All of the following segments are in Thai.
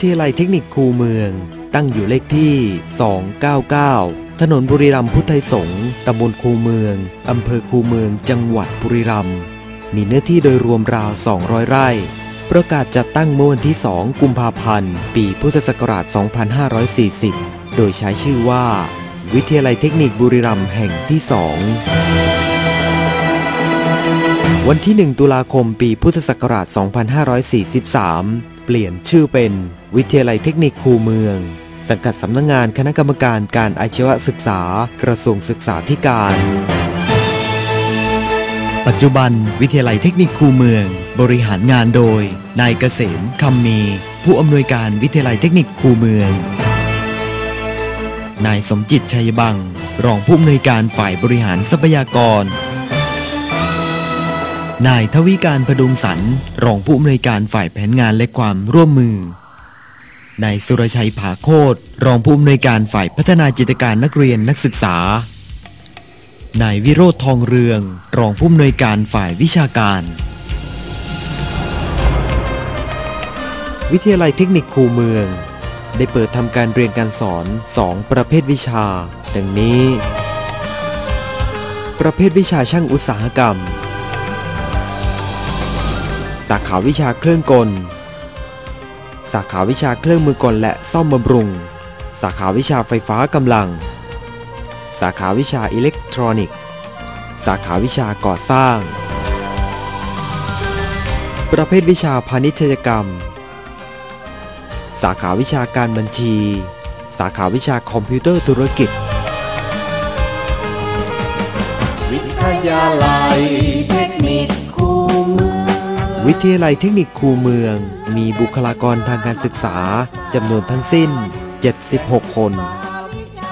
วิทยาลัยเทคนิคคูเมือง ตั้งอยู่เลขที่ 299 ถนนบุรีรัมย์พุทธไทยสงฆ์ตำบลคูเมือง อำเภอคูเมือง จังหวัดบุรีรัมย์ มีเนื้อที่โดยรวมราว 200 ไร่ ประกาศจัดตั้งเมื่อวันที่ 2 กุมภาพันธ์ ปีพุทธศักราช 2540 โดยใช้ชื่อว่า วิทยาลัยเทคนิคบุรีรัมย์แห่งที่ 2วันที่ 1 ตุลาคม ปีพุทธศักราช 2543 เปลี่ยนชื่อเป็น วิทยาลัยเทคนิคคูเมือง สังกัดสำนักงงานคณะกรรมการการอาชีวศึกษา กระทรวงศึกษาธิการ ปัจจุบัน วิทยาลัยเทคนิคคูเมือง บริหารงานโดย นายเกษมคำมี ผู้อำนวยการวิทยาลัยเทคนิคคูเมือง นายสมจิตชัยบัง รองผู้อำนวยการฝ่ายบริหารทรัพยากรนายทวิการพดุงสรรรองผู้อำนวยการฝ่ายแผนงานและความร่วมมือ นายสุรชัยผาโคตรรองผู้อำนวยการฝ่ายพัฒนาจิตการนักเรียนนักศึกษา นายวิโรธทองเรือง รองผู้อำนวยการฝ่ายวิชาการ วิทยาลัยเทคนิคคูเมือง ได้เปิดทำการเรียนการสอน 2 ประเภทวิชา ดังนี้ ประเภทวิชาช่างอุตสาหกรรม สาขาวิชาเครื่องกล สาขาวิชาเครื่องมือกลและซ่อมบำรุง สาขาวิชาไฟฟ้ากำลัง สาขาวิชาอิเล็กทรอนิกส์ สาขาวิชาก่อสร้าง ประเภทวิชาพาณิชยกรรม สาขาวิชาการบัญชี สาขาวิชาคอมพิวเตอร์ธุรกิจ วิทยาลัยเทคนิค วิทยาลัยเทคนิคคูเมือง มีบุคลากรทางการศึกษาจำนวนทั้งสิ้น 76 คน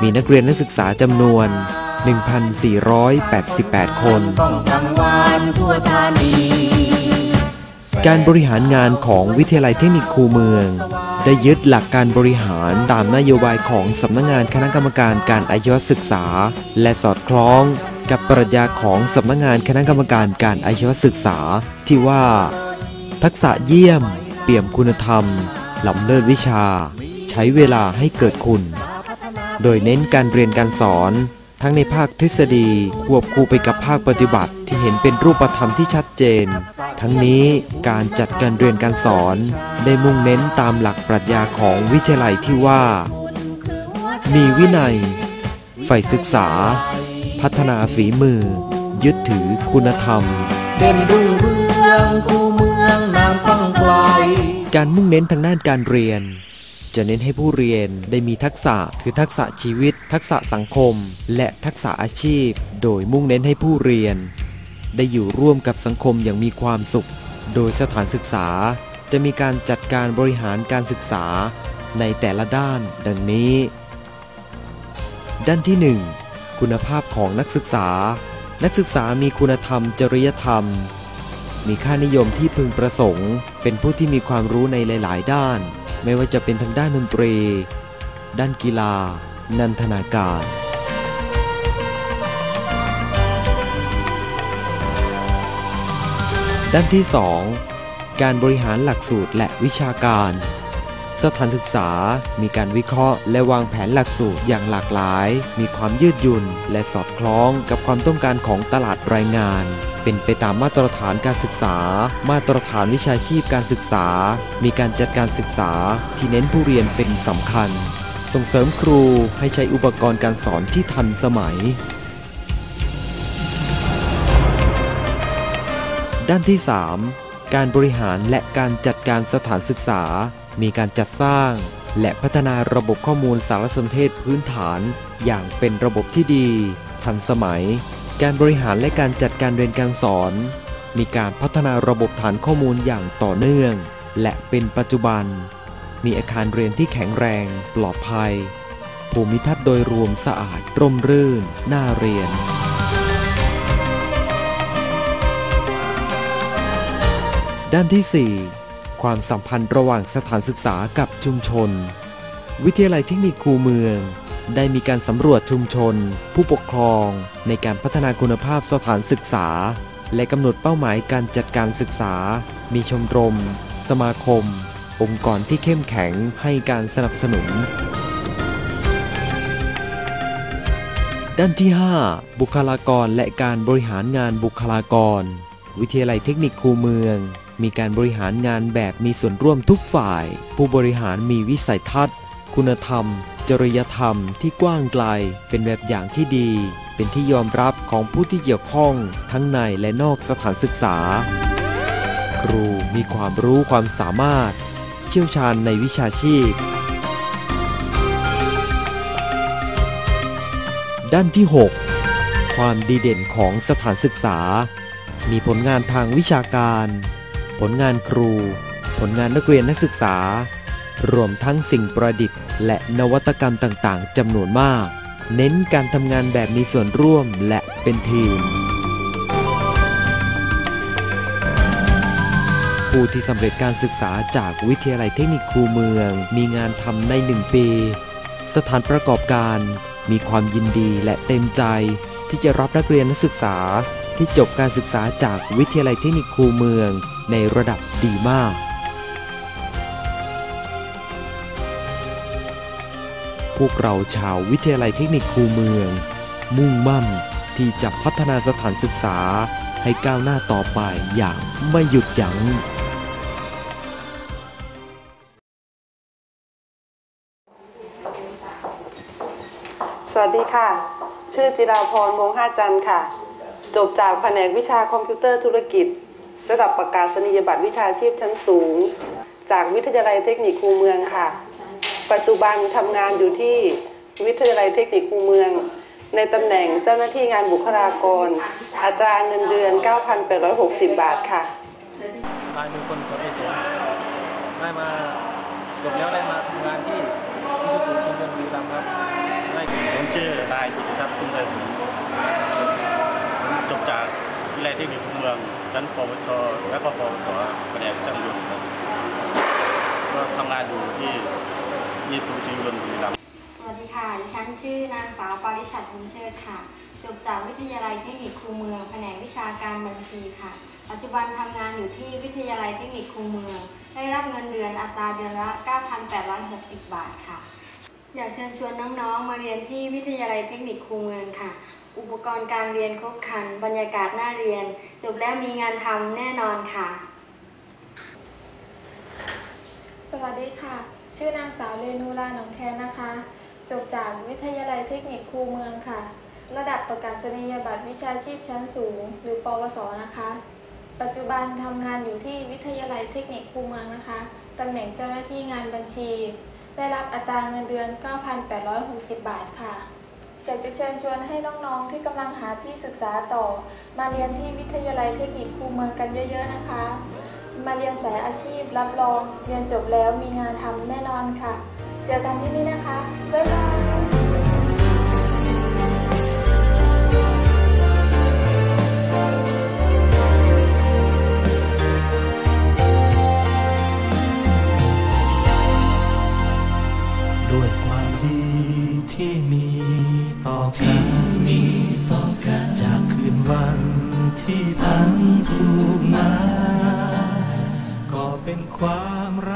มีนักเรียนนักศึกษาจำนวน 1,488 คน การบริหารงานของวิทยาลัยเทคนิคคูเมือง ได้ยึดหลักการบริหารตามนโยบายของสำนักงงานคณะกรรมการการอาชีวศึกษา และสอดคล้องกับปรัชญาของสำนักงงานคณะกรรมการการอาชีวศึกษาที่ว่า ทักษะเยี่ยม เปี่ยมคุณธรรมล้ำเลิศวิชา ใช้เวลาให้เกิดคุณ โดยเน้นการเรียนการสอน ทั้งในภาคทฤษฎีควบคู่ไปกับภาคปฏิบัติที่เห็นเป็นรูปธรรมที่ชัดเจน ทั้งนี้การจัดการเรียนการสอน ได้มุ่งเน้นตามหลักปรัชญาของวิทยาลัยที่ว่า มีวินัย ใฝ่ศึกษา พัฒนาฝีมือ ยึดถือคุณธรรมเด่นรุ่งเรืองคูเมือง การมุ่งเน้นทางด้านการเรียน จะเน้นให้ผู้เรียนได้มีทักษะคือทักษะชีวิต ทักษะสังคม และทักษะอาชีพ โดยมุ่งเน้นให้ผู้เรียน ได้อยู่ร่วมกับสังคมอย่างมีความสุข โดยสถานศึกษา จะมีการจัดการบริหารการศึกษาในแต่ละด้านดังนี้ ด้านที่ 1 คุณภาพของนักศึกษา นักศึกษามีคุณธรรม จริยธรรม มีค่านิยมที่พึงประสงค์ เป็นผู้ที่มีความรู้ในหลาย ๆ ด้าน ไม่ว่าจะเป็นทางด้านดนตรี ด้านกีฬา นันทนาการด้านที่ 2 การบริหารหลักสูตรและวิชาการ สถานศึกษามีการวิเคราะห์ และวางแผนหลักสูตรอย่างหลากหลาย มีความยืดหยุ่น และสอดคล้องกับความต้องการของตลาดแรงงาน เป็นไปตามมาตรฐานการศึกษา มาตรฐานวิชาชีพการศึกษา มีการจัดการศึกษาที่เน้นผู้เรียนเป็นสำคัญ ส่งเสริมครูให้ใช้อุปกรณ์การสอนที่ทันสมัย ด้านที่ 3 การบริหารและการจัดการสถานศึกษา มีการจัดสร้าง และพัฒนาระบบข้อมูลสารสนเทศพื้นฐาน อย่างเป็นระบบที่ดี ทันสมัย การบริหารและการจัดการเรียนการสอน มีการพัฒนาระบบฐานข้อมูลอย่างต่อเนื่อง และเป็นปัจจุบัน มีอาคารเรียนที่แข็งแรง ปลอดภัย ภูมิทัศน์โดยรวมสะอาดร่มรื่น น่าเรียนด้านที่ 4 ความสัมพันธ์ระหว่างสถานศึกษากับชุมชน วิทยาลัยเทคนิคคูเมือง ได้มีการสำรวจชุมชน ผู้ปกครอง ในการพัฒนาคุณภาพสถานศึกษา และกำหนดเป้าหมายการจัดการศึกษา มีชมรม สมาคม องค์กรที่เข้มแข็งให้การสนับสนุน ด้านที่ 5 บุคลากรและการบริหารงานบุคลากร วิทยาลัยเทคนิคคูเมือง มีการบริหารงานแบบมีส่วนร่วมทุกฝ่าย ผู้บริหารมีวิสัยทัศน์ คุณธรรม จริยธรรมที่กว้างไกลเป็นแบบอย่างที่ดี เป็นที่ยอมรับของผู้ที่เกี่ยวข้องทั้งในและนอกสถานศึกษา ครูมีความรู้ความสามารถ เชี่ยวชาญในวิชาชีพ ด้านที่ 6 ความดีเด่นของสถานศึกษา มีผลงานทางวิชาการ ผลงานครู ผลงานนักเรียนนักศึกษา รวมทั้งสิ่งประดิษฐ์ และนวัตกรรมต่างๆจำนวนมาก เน้นการทำงานแบบมีส่วนร่วมและเป็นทีม ผู้ที่สำเร็จการศึกษาจากวิทยาลัยเทคนิคคูเมือง มีงานทำใน1ปี สถานประกอบการมีความยินดีและเต็มใจ ที่จะรับนักเรียนนักศึกษาที่จบการศึกษาจากวิทยาลัยเทคนิคคูเมือง ในระดับดีมาก พวกเราชาววิทยาลัยเทคนิคคูเมือง มุ่งมั่นที่จะพัฒนาสถานศึกษาให้ก้าวหน้าต่อไปอย่างไม่หยุดยัง้งสวัสดีค่ะ ชื่อจิราพรวงห้าจันทร์ค่ะ จบจากแผนกวิชาคอมพิวเตอร์ธุรกิจ ระดับประกาศนียบัตรวิชาชีพชั้นสูง จากวิทยาลัยเทคนิคคูเมืองค่ะ ปัจจุบันทำงานอยู่ที่วิทยาลัยเทคนิคคูเมือง ในตำแหน่งเจ้าหน้าที่งานบุคลากร อัตราเงินเดือน 9,860 บาทค่ะลายมือคนคนที่สองได้มาจบแล้วได้มาทำงานที่ที่สุดชุมชนบุรีรัมย์ครับได้ผมชื่อนายกิติทัศน์ตุ้มไทยผมจบจากวิทยาลัยเทคนิคภูมิเมืองชั้นปวชและก็ปวสแผนกช่างยนต์ครับก็ทำงานอยู่ที่ ยี่สุชิงยนต์บุรีรัมย์สวัสดีค่ะ ดิฉันชื่อนางสาวปาริชัดบุญเชิดค่ะ จบจากวิทยาลัยเทคนิคคูเมือง แผนกวิชาการบัญชีค่ะ ปัจจุบันทำงานอยู่ที่วิทยาลัยเทคนิคคูเมือง ได้รับเงินเดือนอัตราเดือนละ 9,860 บาทค่ะ อยากเชิญชวนน้องๆ มาเรียนที่วิทยาลัยเทคนิคคูเมืองค่ะ อุปกรณ์การเรียนครบครัน บรรยากาศน่าเรียน จบแล้วมีงานทำแน่นอนค่ะ สวัสดีค่ะ ชื่อนางสาวเรนูลาหนองแคนนะคะ จบจากวิทยาลัยเทคนิคคูเมืองค่ะ ระดับประกาศนียบัตรวิชาชีพชั้นสูง หรือปวสนะคะ ปัจจุบันทำงานอยู่ที่วิทยาลัยเทคนิคคูเมืองนะคะตำแหน่งเจ้าหน้าที่งานบัญชี ได้รับอัตราเงินเดือน 9,860 บาทค่ะอยากจะเชิญชวนให้น้องๆที่กำลังหาที่ศึกษาต่อ มาเรียนที่วิทยาลัยเทคนิคคูเมืองกันเยอะ ๆ นะคะ มาเรียนสายอาชีพรับรองเรียนจบแล้วมีงานทำแน่นอนค่ะ เจอกันที่นี่นะคะ บ๊ายบายด้วยความดีที่มีต่อกันมีต่อกัน จากคืนวันที่พันผูกมา เป็นความรัก